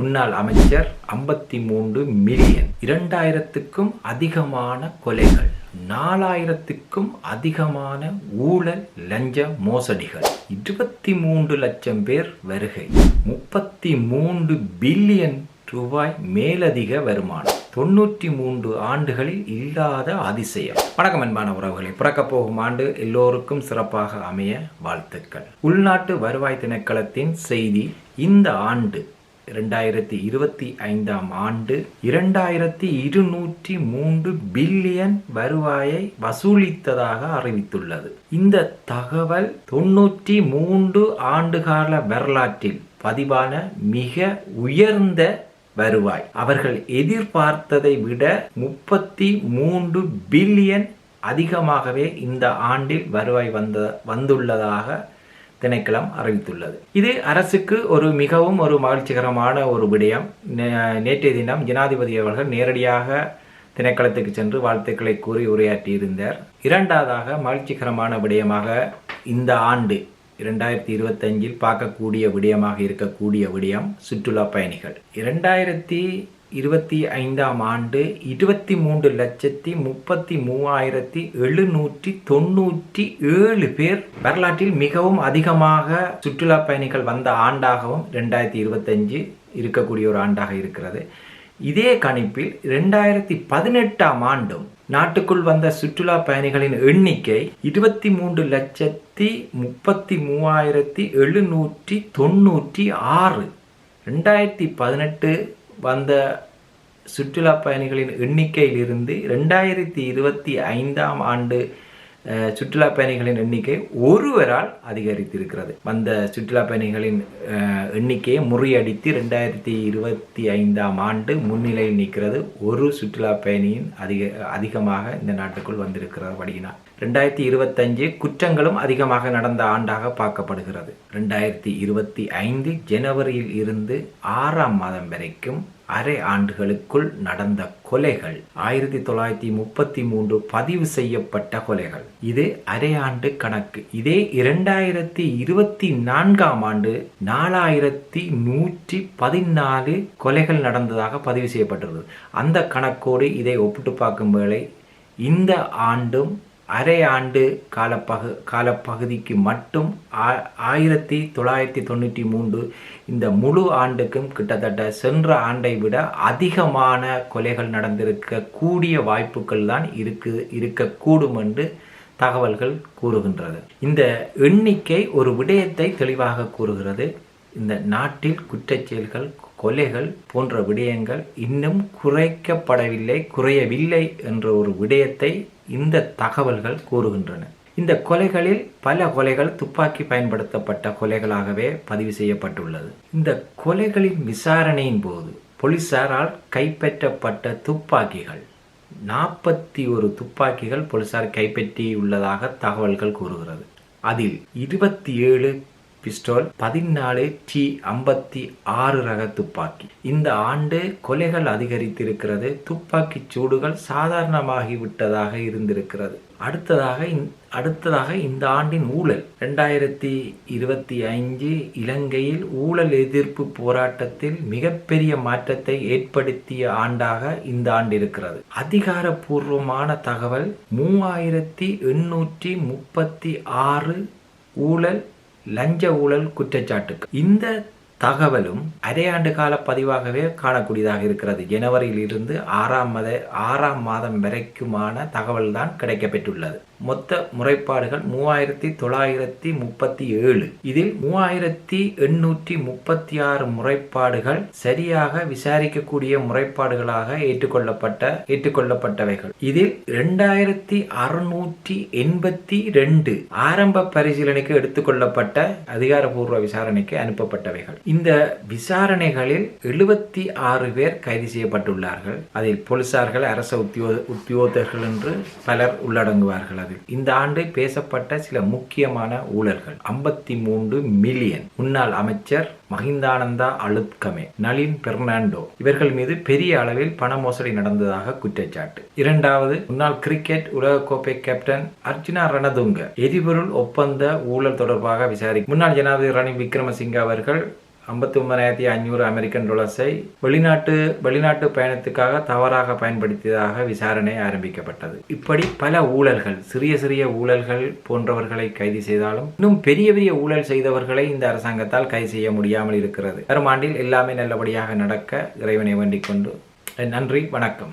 முன்னாள் அமைச்சர் ஐம்பத்தி மூன்று மில்லியன். இரண்டாயிரத்துக்கும் அதிகமான கொலைகள் நாலாயிரத்துக்கும் அதிகமான ஊழல் லஞ்ச மோசடிகள். இருபத்தி மூன்று லட்சம் பேர் வருகை முப்பத்தி மூன்று பில்லியன் ரூபாய் மேலதிக வருமானம். தொண்ணூற்றி மூன்று ஆண்டுகளில் இல்லாத அதிசயம். வணக்கம் அன்பான உறவுகளை பிறக்கப் போகும் ஆண்டு எல்லோருக்கும் சிறப்பாக அமைய வாழ்த்துக்கள். உள்நாட்டு வருவாய் திணைக்களத்தின் செய்தி இந்த ஆண்டு இரண்டாயிரத்தி இருபத்தி ஐந்தாம் ஆண்டு இரண்டாயிரத்தி இருநூற்றி மூன்று பில்லியன் வருவாயை வசூலித்ததாக அறிவித்துள்ளது. இந்த தகவல் தொன்னூற்றி மூன்று ஆண்டுகால வரலாற்றில் பதிவான மிக உயர்ந்த வருவாய். அவர்கள் எதிர்பார்த்ததை விட முப்பத்தி மூன்று பில்லியன் அதிகமாகவே இந்த ஆண்டில் வருவாய் வந்த வந்துள்ளதாக திணைக்களம் அறிவித்துள்ளது. இது அரசுக்கு ஒரு மிகவும் ஒரு மகிழ்ச்சிகரமான ஒரு விடயம். நே- நேற்றைய தினம் ஜனாதிபதி அவர்கள் நேரடியாக திணைக்களத்துக்கு சென்று வாழ்த்துக்களை கூறி உரையாற்றியிருந்தார். இரண்டாவதாக மகிழ்ச்சிகரமான விடயமாக இந்த ஆண்டு இரண்டாயிரத்தி இருபத்தஞ்சில் பார்க்கக்கூடிய விடயமாக இருக்கக்கூடிய விடயம் சுற்றுலா பயணிகள். இரண்டாயிரத்தி இருபத்தி ஐந்தாம் ஆண்டு இருபத்தி மூன்று லட்சத்தி முப்பத்தி மூவாயிரத்தி எழுநூற்றி தொண்ணூற்றி ஏழு பேர் வரலாற்றில் மிகவும் அதிகமாக சுற்றுலா பயணிகள் வந்த ஆண்டாகவும் ரெண்டாயிரத்தி இருபத்தஞ்சு இருக்கக்கூடிய ஒரு ஆண்டாக இருக்கிறது. இதே கணிப்பில் ரெண்டாயிரத்தி பதினெட்டாம் ஆண்டும் நாட்டுக்குள் வந்த சுற்றுலா பயணிகளின் எண்ணிக்கை இருபத்தி மூன்று லட்சத்தி முப்பத்தி மூவாயிரத்தி எழுநூற்றி தொண்ணூற்றி ஆறு. ரெண்டாயிரத்தி பதினெட்டு வந்த சுற்றுலா பயணிகளின் எண்ணிக்கையிலிருந்து ரெண்டாயிரத்தி இருபத்தி ஐந்தாம் ஆண்டு சுற்றுலா பயணிகளின் எண்ணிக்கை ஒருவரால் அதிகரித்திருக்கிறது. வந்த சுற்றுலா பயணிகளின் எண்ணிக்கையை முறியடித்து ரெண்டாயிரத்தி இருபத்தி ஐந்தாம் ஆண்டு முன்னிலையில் நிற்கிறது ஒரு சுற்றுலா பயணியின் அதிக அதிகமாக இந்த நாட்டுக்குள் வந்திருக்கிறார் வடியினார் ரெண்டாயிரத்தி இருபத்தஞ்சு குற்றங்களும் அதிகமாக நடந்த ஆண்டாக பார்க்கப்படுகிறது. ரெண்டாயிரத்தி இருபத்தி ஐந்து ஜனவரியில் இருந்து ஆறாம் மாதம் வரைக்கும் அரை ஆண்டுகளுக்குள் நடந்த கொலைகள் ஆயிரத்தி தொள்ளாயிரத்தி முப்பத்தி மூன்று பதிவு செய்யப்பட்ட கொலைகள். இது அரை ஆண்டு கணக்கு. இதே இரண்டாயிரத்தி இருபத்தி நான்காம் ஆண்டு நாலாயிரத்தி நூற்றி பதினாலு கொலைகள் நடந்ததாக பதிவு செய்யப்பட்டுள்ளது. அந்த கணக்கோடு இதை ஒப்பிட்டு பார்க்கும் வேளை இந்த ஆண்டும் அரை ஆண்டு காலப்பகு காலப்பகுதிக்கு மட்டும் ஆ- ஆயிரத்தி தொள்ளாயிரத்தி தொண்ணூற்றி மூன்று இந்த முழு ஆண்டுக்கும் கிட்டத்தட்ட சென்ற ஆண்டை விட அதிகமான கொலைகள் நடந்திருக்க கூடிய வாய்ப்புகள் தான் இருக்கு இருக்கக்கூடும் என்று தகவல்கள் கூறுகின்றது. இந்த எண்ணிக்கை ஒரு விடயத்தை தெளிவாக கூறுகிறது. இந்த நாட்டில் குற்றச்செயல்கள் கொலைகள் போன்ற விடயங்கள் இன்னும் குறைக்கப்படவில்லை குறையவில்லை என்ற ஒரு விடயத்தை இந்த தகவல்கள் கூறுகின்றன. இந்த கொலைகளில் பல கொலைகள் துப்பாக்கி பயன்படுத்தப்பட்ட கொலைகளாகவே பதிவு செய்யப்பட்டுள்ளது. இந்த கொலைகளின் விசாரணையின் போது போலீசாரால் கைப்பற்றப்பட்ட துப்பாக்கிகள் நாற்பத்தி ஒரு துப்பாக்கிகள் போலீசார் கைப்பற்றியுள்ளதாக தகவல்கள் கூறுகிறது. அதில் இருபத்தி ஏழு பிஸ்டோல் பதினாலு டி ஐம்பத்தி ஆறு ரக துப்பாக்கி. இந்த ஆண்டு கொலைகள் அதிகரித்திருக்கிறது. துப்பாக்கி சூடுகள் சாதாரணமாகிவிட்டதாக இருந்திருக்கிறது. அடுத்ததாக அடுத்ததாக இந்த ஆண்டின் ஊழல். ரெண்டாயிரத்தி இருபத்தி ஐந்து இலங்கையில் ஊழல் எதிர்ப்பு போராட்டத்தில் மிகப்பெரிய மாற்றத்தை ஏற்படுத்திய ஆண்டாக இந்த ஆண்டு இருக்கிறது. அதிகாரப்பூர்வமான தகவல் மூவாயிரத்தி எண்ணூற்றி முப்பத்தி ஆறு ஊழல் லஞ்ச ஊழல் குற்றச்சாட்டுக்கு. இந்த தகவலும் அரையாண்டு கால பதிவாகவே காணக்கூடியதாக இருக்கிறது. ஜனவரியிலிருந்து ஆறாம் மத ஆறாம் மாதம் வரைக்குமான தகவல் தான் கிடைக்கப்பெற்றுள்ளது. மொத்த முறைப்பாடுகள் மூவாயிரத்தி தொள்ளாயிரத்தி முப்பத்தி ஏழு. இதில் மூவாயிரத்தி எண்ணூற்றி முப்பத்தி ஆறு முறைப்பாடுகள் சரியாக விசாரிக்கக்கூடிய முறைப்பாடுகளாக ஏற்றுக்கொள்ளப்பட்ட ஏற்றுக்கொள்ளப்பட்டவைகள். இதில் இரண்டாயிரத்தி அறுநூற்றி எண்பத்தி ரெண்டு ஆரம்ப பரிசீலனைக்கு எடுத்துக்கொள்ளப்பட்ட அதிகாரப்பூர்வ விசாரணைக்கு அனுப்பப்பட்டவைகள். இந்த விசாரணைகளில் எழுபத்தி ஆறு பேர் கைது செய்யப்பட்டுள்ளார்கள். அதில் போலீசார்கள் அரச உத்தியோ உத்தியோகர்கள் என்று பலர் உள்ளடங்குவார்கள் அதில் இந்த ஆண்டு பேசப்பட்ட சில முக்கியமான ஊழல்கள். ஐம்பத்தி மூன்று மில்லியன். முன்னாள் அமைச்சர் மஹிந்தானந்தா அழுத்கமே நளின் பெர்னாண்டோ இவர்கள் மீது பெரிய அளவில் பண மோசடி நடந்ததாக குற்றச்சாட்டு. இரண்டாவது முன்னாள் கிரிக்கெட் உலகக்கோப்பை கேப்டன் அர்ஜுனா ரணதுங்க. எரிபொருள் ஒப்பந்த ஊழல் தொடர்பாக விசாரி முன்னாள் ஜனாதிபதி ரணில் விக்ரமசிங்க அவர்கள் ஐம்பத்தி ஒன்பதாயிரத்தி ஐநூறு அமெரிக்கன் டாலர்ஸை வெளிநாட்டு வெளிநாட்டு பயணத்துக்காக தவறாக பயன்படுத்தியதாக விசாரணை ஆரம்பிக்கப்பட்டது. இப்படி பல ஊழல்கள் சிறிய சிறிய ஊழல்கள் போன்றவர்களை கைது செய்தாலும் இன்னும் பெரிய பெரிய ஊழல் செய்தவர்களை இந்த அரசாங்கத்தால் கைது செய்ய முடியாமல் இருக்கிறது. வரும் ஆண்டில் எல்லாமே நல்லபடியாக நடக்க இறைவனை வேண்டிக் கொண்டு. நன்றி வணக்கம்.